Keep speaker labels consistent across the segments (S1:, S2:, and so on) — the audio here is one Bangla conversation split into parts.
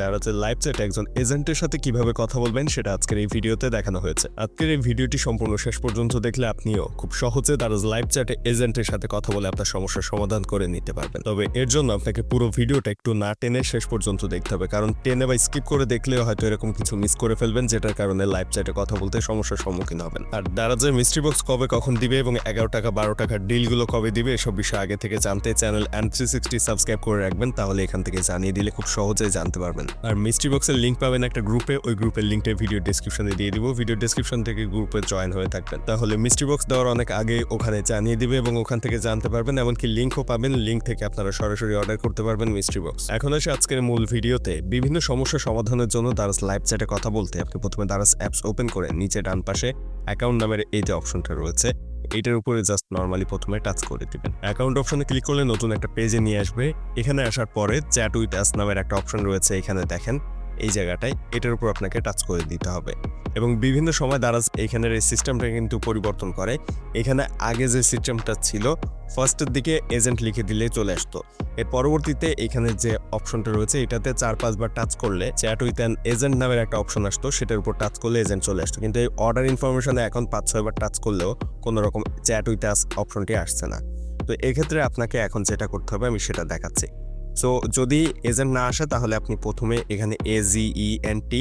S1: দারাজের লাইভ চ্যাটে একজন এজেন্টের সাথে কীভাবে কথা বলবেন সেটা আজকের এই ভিডিওতে দেখানো হয়েছে। আজকের এই ভিডিওটি সম্পূর্ণ শেষ পর্যন্ত দেখলে আপনিও খুব সহজে দারাজ লাইভ চ্যাটে এজেন্টের সাথে কথা বলে আপনার সমস্যার সমাধান করে নিতে পারবেন। তবে এর জন্য আপনাকে পুরো ভিডিওটা একটু না টেনে শেষ পর্যন্ত দেখতে হবে, কারণ টেনে বা স্কিপ করে দেখলেও হয়তো এরকম কিছু মিস করে ফেলবেন, যেটার কারণে লাইভ চ্যাটে কথা বলতে সমস্যার সম্মুখীন হবেন। আর দারাজের মিস্ট্রি বক্স কবে কখন দিবে এবং এগারো টাকা, বারো টাকার ডিলগুলো কবে দিবে, এসব বিষয়ে আগে থেকে জানতে channel and three sixty subscribe করে রাখবেন, তাহলে এখান থেকে জানিয়ে দিলে খুব সহজেই জানতে পারবেন। আর মিস্ট্রি বক্সের লিঙ্ক পাবেন একটা গ্রুপে ওই গ্রুপের লিঙ্কটা ভিডিও ডিসক্রিপশনে দিয়ে দিব। ভিডিও ডিসক্রিপশন থেকে গ্রুপে জয়েন হয়ে থাকবেন। তাহলে মিস্ট্রি বক্স দেওয়ার অনেক আগে ওখানে জানিয়ে দিবে এবং ওখান থেকে জানতে পারবেন, এমনকি লিঙ্কও পাবেন। লিঙ্ক থেকে আপনারা সরাসরি অর্ডার করতে পারবেন মিস্ট্রি বক্স এখন আসে আজকের মূল ভিডিওতে বিভিন্ন সমস্যা সমাধানের জন্য দারাস লাইভ চ্যাটে কথা বলতে। আপনি প্রথমে দারাস অ্যাপস ওপেন করে নিচে ডান পাশে অ্যাকাউন্ট নামের এই যে অপশনটা রয়েছে এটার উপরে জাস্ট নর্মালি প্রথমে টাচ করে দিবেন। অ্যাকাউন্ট অপশনে ক্লিক করলে নতুন একটা পেজে নিয়ে আসবে। এখানে আসার পরে চ্যাট উইথ অ্যাস নামের একটা অপশন রয়েছে, এখানে দেখেন। এই জায়গাটায় এটার উপর আপনাকে টাচ করে দিতে হবে। এবং বিভিন্ন সময় দ্বারা এখানের এই সিস্টেমটা কিন্তু পরিবর্তন করে। এখানে আগে যে সিস্টেমটা ছিল ফার্স্টের দিকে এজেন্ট লিখে দিলে চলে আসতো। এর পরবর্তীতে এখানে যে অপশনটা রয়েছে, এটাতে চার পাঁচবার টাচ করলে চ্যাট উইথ অ্যান এজেন্ট নামের একটা অপশন আসতো, সেটার উপর টাচ করলে এজেন্ট চলে আসতো। কিন্তু এই অর্ডার ইনফরমেশনে এখন পাঁচ, ছয়বার টাচ করলেও কোনো রকম চ্যাট উইথ অপশনটি আসছে না। তো এক্ষেত্রে আপনাকে এখন যেটা করতে হবে, আমি সেটা দেখাচ্ছি। সো যদি এজেন্ট না আসে, তাহলে আপনি প্রথমে এখানে এ জি ই এন টি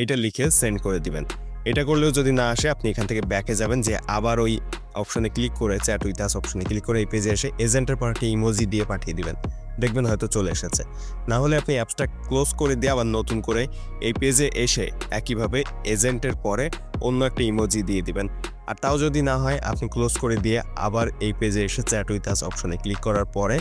S1: এটা লিখে সেন্ড করে দিবেন। এটা করলেও যদি না আসে, আপনি এখান থেকে ব্যাকে যাবেন যে আবার ওই অপশনে ক্লিক করে চ্যাট উইথ আস অপশনে ক্লিক করে এই পেজে এসে এজেন্টের পর একটা ইমোজি দিয়ে পাঠিয়ে দিবেন। দেখবেন হয়তো চলে এসেছে। না হলে আপনি অ্যাপসটা ক্লোজ করে দিয়ে আবার নতুন করে এই পেজে এসে একইভাবে এজেন্টের পরে অন্য একটা ইমোজি দিয়ে দিবেন। আর তাও যদি না হয়, আপনি ক্লোজ করে দিয়ে আবার এই পেজে এসে চ্যাট উইথ আস অপশনে ক্লিক করার পরে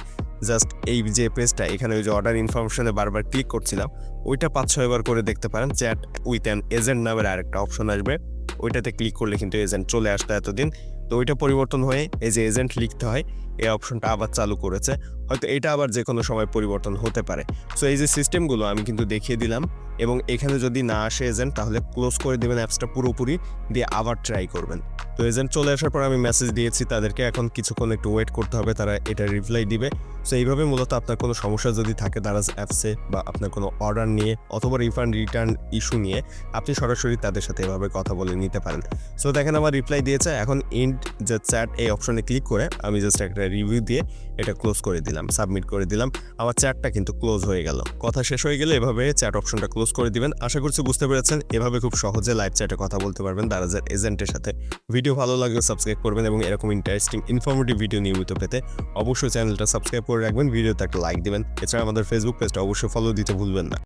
S1: জাস্ট এই যে পেজটা, এখানে ওই যে অর্ডার ইনফরমেশনে বারবার ক্লিক করছিলাম, ওইটা পাঁচ ছয়বার করে দেখতে পারেন চ্যাট উইথ অ্যান এজেন্ট নামের আরেকটা অপশন আসবে। ওইটাতে ক্লিক করলে কিন্তু এজেন্ট চলে আসতো এতদিন। তো ওইটা পরিবর্তন হয়ে এই যে এজেন্ট লিখতে হয়, এই অপশনটা আবার চালু করেছে। হয়তো এটা আবার যে কোনো সময় পরিবর্তন হতে পারে। সো এই যে সিস্টেমগুলো আমি কিন্তু দেখিয়ে দিলাম এবং এখানে যদি না আসে এজেন্ট তাহলে ক্লোজ করে দেবেন অ্যাপসটা পুরোপুরি, দিয়ে আবার ট্রাই করবেন। তো এজেন্ট চলে আসার পর আমি মেসেজ দিয়েছি, তাদেরকে এখন কিছুক্ষণ একটু ওয়েট করতে হবে, তারা এটা রিপ্লাই দিবে। সো এইভাবে মূলত আপনার কোনো সমস্যা যদি থাকে দারাজ অ্যাপসে বা আপনার কোনো অর্ডার নিয়ে অথবা রিফান্ড রিটার্ন ইস্যু নিয়ে, আপনি সরাসরি তাদের সাথে এভাবে কথা বলে নিতে পারেন। সো দেখেন আমার রিপ্লাই দিয়েছে, এখন ইন্ড যে চ্যাট এই অপশনে ক্লিক করে আমি জাস্ট একটা রিভিউ দিয়ে এটা ক্লোজ করে দিলাম সাবমিট করে দিলাম। আমার চ্যাটটা কিন্তু ক্লোজ হয়ে গেল। কথা শেষ হয়ে গেলে এভাবে চ্যাট অপশনটা ক্লোজ করে দিবেন। আশা করছি বুঝতে পেরেছেন, এভাবে খুব সহজে লাইভ চ্যাটে কথা বলতে পারবেন দারাজের এজেন্টের সাথে। ভিডিও ভালো লাগলে সাবস্ক্রাইব করবেন এবং এরকম ইন্টারেস্টিং ইনফরমেটিভ ভিডিও নিয়মিত পেতে অবশ্যই চ্যানেলটা সাবস্ক্রাইব করে রাখবেন ভিডিওতে একটা লাইক দেবেন। এছাড়া আমাদের ফেসবুক পেজটা অবশ্যই ফলো দিতে ভুলবেন না।